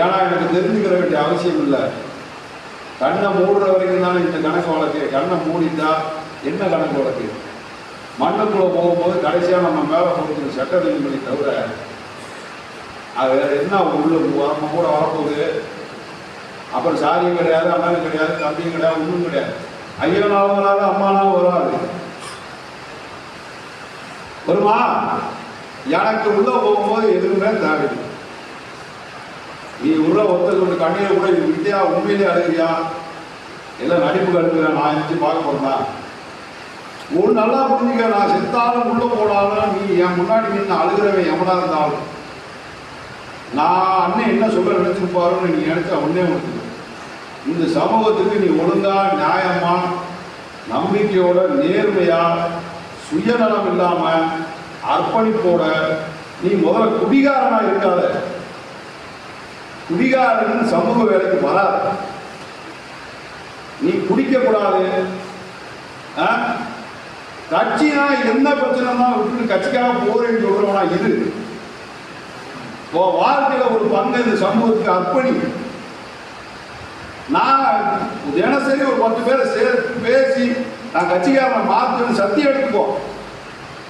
ஏன்னா எனக்கு தெரிஞ்சுக்கிற வேண்டிய அவசியம் இல்லை. கண்ணை மூடுற வரைக்கும் தானே இந்த கணக்கு வழக்கு கண்ணை மூடிட்டா என்ன கணக்கு வழக்கு? மண்ணுக்குள்ளே போகும்போது கடைசியாக நம்ம மேலே கொடுத்துரு சட்ட பண்ணி தவிர அது என்ன உள்ள நம்ம கூட வரப்போகுது. அப்புறம் சாரியும் கிடையாது அண்ணனும் கிடையாது தம்பியும் கிடையாது ஒன்றும் கிடையாது. ஐயனாவும் வராது அம்மானாவும் வராது. வருமா? எனக்கு உள்ள போகும்போது எதுவுமே தேவையில்லை. நீ உள்ள ஒருத்தர் கொண்டு கண்ணீரை கூட இது வித்தியா உண்மையிலே அழுகிறியா? எல்லாம் நடிப்பு அழுகிறியா நான் இருந்துச்சு பார்க்க போறேன் ஒரு நல்லா புரிஞ்சுக்க நான் செத்தாலும் உள்ள போனாலும் நீ என் முன்னாடி நின்று அழுகிறவன் எவனா இருந்தாலும். நான் அண்ணன் என்ன சொல்ல நினைச்சிருப்பாருன்னு நீ நினைச்சா ஒன்னே ஒன்று இந்த சமூகத்துக்கு நீ ஒழுங்கா நியாயமா நம்பிக்கையோட நேர்மையா சுயநலம் இல்லாம அர்ப்பணிப்போட நீ முதல்ல குடிகாரனா இருக்காத. குடிகாரன் சமூக வேலைக்கு வராது. நீ குடிக்க கூடாது ஆ? கட்சினா என்ன பிரச்சனை தான் கட்சிக்காக போறேன்னு சொல்றவனா இது உன் வாழ்க்கையில ஒரு பங்கு இந்த சமூகத்துக்கு அர்ப்பணி. நான் தினசரி ஒரு பத்து பேரை சேர்த்து பேசி நான் கட்சிக்காரனை மாற்றணும் சத்தியம் எடுத்துக்கோ.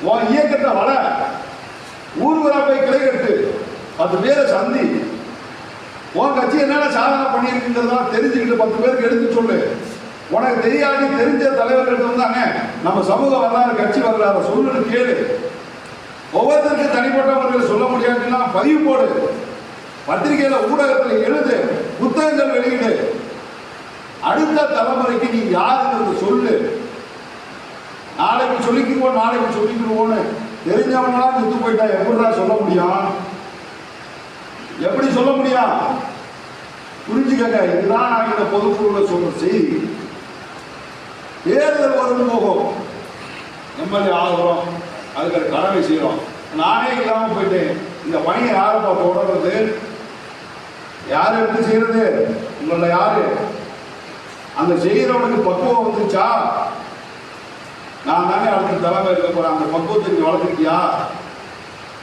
உன் இயக்கத்தை வர. ஊர்வலா போய் கிளை கட்டு. பத்து பேரை சந்தி. உன் கட்சி என்னென்ன சாதனை பண்ணியிருக்குன்றதெல்லாம் தெரிஞ்சுக்கிட்டு பத்து பேருக்கு எடுத்து சொல்லு. உனக்கு தெரியாது தெரிஞ்ச தலைவர்கள் வந்தாங்க நம்ம சமூக வரலாறு கட்சி வரலாறு சொல்லுன்னு கேளு. ஒவ்வொருத்தருக்கு தனிப்பட்டவர்கள் சொல்ல முடியாதுன்னா பதிவு போடு. பத்திரிகையில ஊடகத்தில் எழுது புத்தகங்கள் வெளியிடு. அடுத்த தலைமுறைக்கு நீ யாருங்கிறது சொல்லு. நாளைக்கு சொல்லிக்குவோம் நாளைக்கு சொல்லிக்கிடுவோன்னு தெரிஞ்சவங்களாம் செத்து போயிட்டா எப்படிதான் சொல்ல முடியும்? எப்படி சொல்ல முடியும்? புரிஞ்சுக்கங்க இதுதான் நான் இந்த பொதுக்குழுல சொல்ற செய்தி தேர்தல் வரும் போகும். எம்எல்ஏ ஆகிறோம் அதுக்கு கடமை செய்கிறோம் நானே இல்லாமல் போயிட்டேன். இந்த பணியை யாருப்பா தொடர்றது? யார் எடுத்து செய்யறது உங்கள யாரு? அந்த செய்கிறவனுக்கு பக்குவம் வந்துச்சா நான் தானே அடுத்த தலைமை இருக்க போறேன். அந்த பக்குவத்தை நீ வளர்த்துக்கிட்டியா?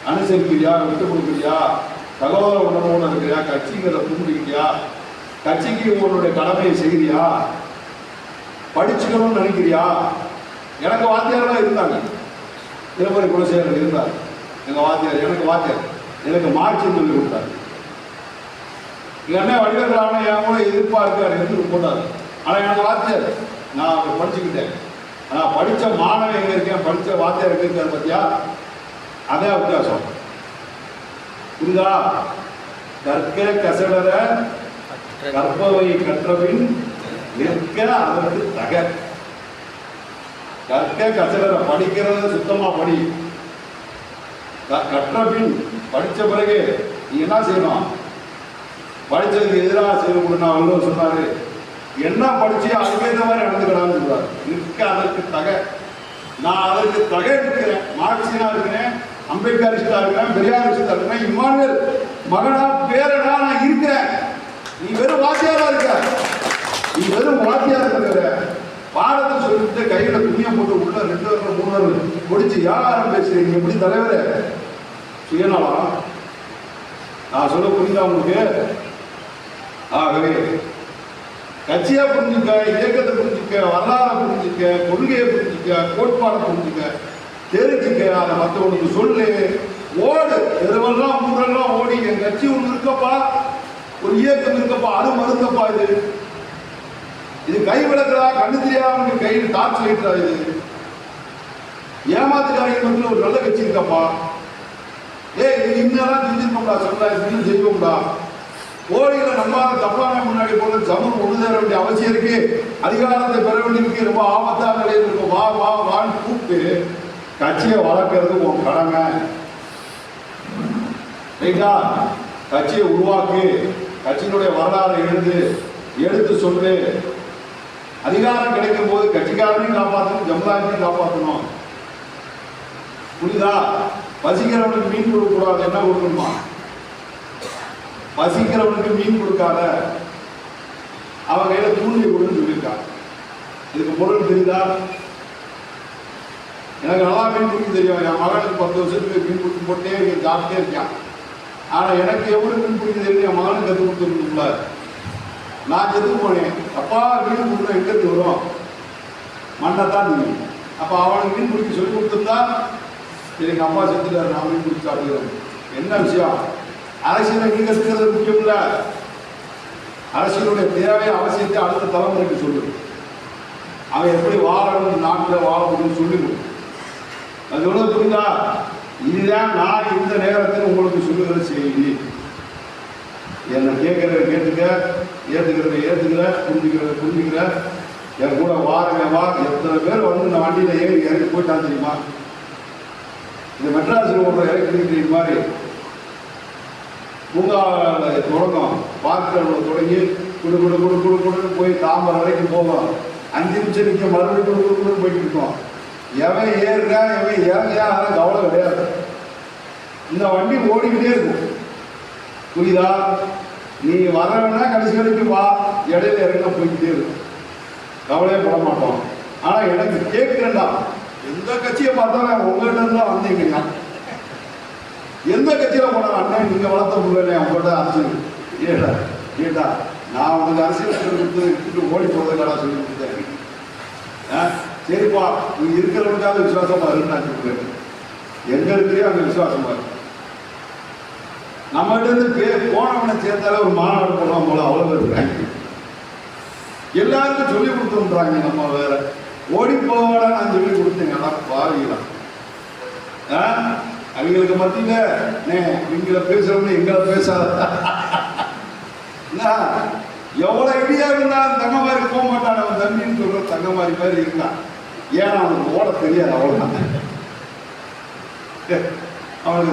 அனுசரிக்கிறியா? விட்டு கொடுக்குறியா? சகோதர உணர்வோடு இருக்கிறியா? கட்சிங்கிறத புரிஞ்சுக்கிட்டியா கட்சிக்கு உன்னுடைய கடமையை செய்கிறியா படிச்சுக்கணும்னு நினைக்கிறியா? எனக்கு வாத்தியாரெல்லாம் இருந்தாங்க. திருப்பதி குலசேகரன் இருந்தார். எங்கள் வாத்தியார் எனக்கு வாத்தியார். எனக்கு மார்க்சியம் சொல்லி கொடுத்தார். எங்கள் அண்ணன் வடிவேல் என் கூட எதிர்ப்பாக எடுத்துட்டு போட்டார். ஆனால் எனக்கு வாத்தியார் நான் அவர் படிச்சுக்கிட்டேன். ஆனால் படித்த மாணவன் எங்கே இருக்கேன்? படித்த வாத்தியார் எங்கே இருக்கார் பார்த்தியா அதே வித்தியாசம். புரியுதா? கற்க கசடர கற்பவை கற்றபின் நிற்க அதற்கு தக. கற்க கசடர படிக்கிறத சுத்தமா படி. கற்றபின் கற்ற பின் படிச்ச பிறகு நீ என்ன செய்யணும்? படித்ததுக்கு எதிராக செய்யணும்னு அவங்களும் சொன்னார் சொன்னாரு. என்ன படிச்சு அதுக்கேற்ற மாதிரி நடந்துக்கிறான்னு சொல்றாரு. நிற்க அதற்கு தக. நான் அதற்கு தகை இருக்கிறேன் மார்க்சியனா இருக்கிறேன். அம்பேத்கரிஸ்டா இருக்கிறேன் பெரியாரிஸ்டா இருக்கிறேன். இம்மானுவேல் மகனா பேரனா நான் இருக்கிறேன். நீ வெறும் வாத்தியாரா இருக்க. நீ வெறும் வாத்தியாரா இருக்கிற பாடத்தை சொல்லிட்டு கையில துணியை போட்டு உள்ள ரெண்டு வருஷம் மூணு வருஷம் முடிச்சு யாரும் பேசுறீங்க எப்படி தலைவர்? சுயநலம். நான் சொல்ல புரியுதா உங்களுக்கு? ஆகவே கட்சியா புரிஞ்சுக்க இயக்கத்தை புரிஞ்சுக்க வரலாறை புரிஞ்சுக்க கொள்கையை புரிஞ்சுக்க கோட்பாடை புரிஞ்சுக்க தெரிஞ்சுக்க அதை மற்றவனுக்கு சொல்லு. ஓடு. எதுவெல்லாம் ஊரெல்லாம் ஓடி என் கட்சி ஒன்று இருக்கப்பா ஒரு இயக்கம் இருக்கப்பா அது மருந்தப்பா இது. இது கை விளக்குறா கண்ணு தெரியாம கையில் டார்ச் லைட்டா இது. ஏமாத்துக்காரங்க மத்தியில் ஒரு நல்ல கட்சி இருக்கப்பா. ஏய் இது இன்னெல்லாம் செஞ்சிருக்கோம்டா சொல்ல இன்னும் செய்வோம்டா. கோழிகளை நம்மளால தப்பான முன்னாடி போல சமூகம் ஒன்று சேர வேண்டிய அவசியம் இருக்கு. அதிகாரத்தை பெற வேண்டியிருக்கு. ரொம்ப ஆபத்தான நிலையில் இருக்கும் வா வா வான்னு கூப்பிட்டு கட்சியை வளர்க்கறது உன் கடமை. ரைட்டா? கட்சியை உருவாக்கு கட்சியினுடைய வரலாறு எழுது எடுத்து சொல்லு. அதிகாரம் கிடைக்கும் போது கட்சிக்காரனையும் காப்பாற்றணும் ஜமுதாயத்தையும் காப்பாற்றணும் புரியுதா? பசிக்கிறவனுக்கு மீன் கொடுக்கக்கூடாது என்ன கொடுக்கணுமா? பசிக்கிறவனுக்கு மீன் கொடுக்காத. அவன் கையில தூண்டி கொடுன்னு சொல்லியிருக்கான். இதுக்கு பொருள் தெரியுதா? எனக்கு நல்லா மீன் பிடிக்க தெரியும். என் மகனுக்கு பத்து வருஷத்துக்கு மீன் பிடிக்க போட்டே இருக்கு சாப்பிட்டே இருக்கான். ஆனால் எனக்கு எவ்வளோ மீன் தெரியும் என் மகனுக்கு கற்றுக் கொடுத்துருந்துல நான் செத்து போனேன். அப்பா மீன் பிடிக்கணும் எங்கேருந்து வரும்? மண்ணை தான் நீ அப்போ அவனுக்கு மீன் பிடிக்க சொல்லி கொடுத்துருந்தா எனக்கு அப்பா செத்துட்டாரு. நான் மீன் பிடிச்சி அப்படிங்கிறேன் என்ன விஷயம்? அரசியலை நீ கற்றுக்கிறது முக்கியம் இல்லை. அரசியலுடைய தேவை அவசியத்தை அடுத்த தலைமுறைக்கு சொல்லு அவன் எப்படி வாழணும் நாட்டில் வாழ முடியும்னு சொல்லிடும் அது எவ்வளவு புரியுதா? இதுதான் நான் இந்த நேரத்தில் உங்களுக்கு சொல்லுகிற செய்தி. என்னை கேட்கறத கேட்டுக்க ஏற்றுக்கிறத ஏற்றுக்கிற புரிஞ்சுக்கிறத புரிஞ்சுக்கிற. என் கூட வாருங்க வா. எத்தனை பேர் வந்து இந்த வண்டியில் ஏறி இறங்கி போயிட்டான் தெரியுமா? இந்த மெட்ராஸில் ஒரு இறக்கி மாதிரி பூங்காவில் தொடங்கும் பார்க்கில் தொடங்கி குடு குடு குடு குடு குடுன்னு போய் தாம்பரம் வரைக்கும் போவோம். அஞ்சு நிமிஷம் நிற்க மறுபடியும் குடு குடு குடுன்னு போயிட்டு இருக்கோம். எவன் ஏறுறான் எவன் ஏறலையா ஆனால் கவலை கிடையாது. இந்த வண்டி ஓடிக்கிட்டே இருக்கும். புரியுதா? நீ வரவேன்னா கடைசி வரைக்கும் வா. இடையில இறங்க போய்கிட்டே இருக்கும். கவலையே போட மாட்டோம். ஆனால் எனக்கு கேட்குறேன்டா. எந்த கட்சியை பார்த்தாலும் உங்கள்கிட்ட தான் வந்தீங்க எந்த கட்சியில் போனாலும் அண்ணன் நீங்கள் வளர்த்த முடியல உங்கள்கிட்ட அரசியல். ஏடா ஏடா நான் உனக்கு அரசியல் சொல்லி கொடுத்து ஓடி போகிறதுக்காக சொல்லி கொடுத்தேன். ஆ? சரிப்பா நீ இருக்கிறவனுக்காவது விசுவாசமா இருக்கு நான் சொல்லுவேன் எங்க இருக்கிறியோ அங்க விசுவாசமா இருக்கு நம்மகிட்ட இருந்து பே போனவனை சேர்ந்தாலே ஒரு மாநாடு போடுவான் போல அவ்வளோ இருக்காங்க எல்லாருக்கும் சொல்லி கொடுத்துன்றாங்க நம்ம வேற. ஓடி போவாடா நான் சொல்லி கொடுத்தேங்க ஆனால் பாவிக்கலாம் ஆ? அவங்களுக்கு மத்தியில் நே இவங்கள பேசுறவங்க எங்களை பேசாத. என்ன? ஐடியா இருந்தாலும் தங்க மாதிரி போக மாட்டான் அவன் தம்பின்னு சொல்கிற தங்க மாதிரி மாதிரி இருக்கான் ஏன்னா அவனுக்கு ஓட தெரியாது அவ்வளோதான் அவனுக்கு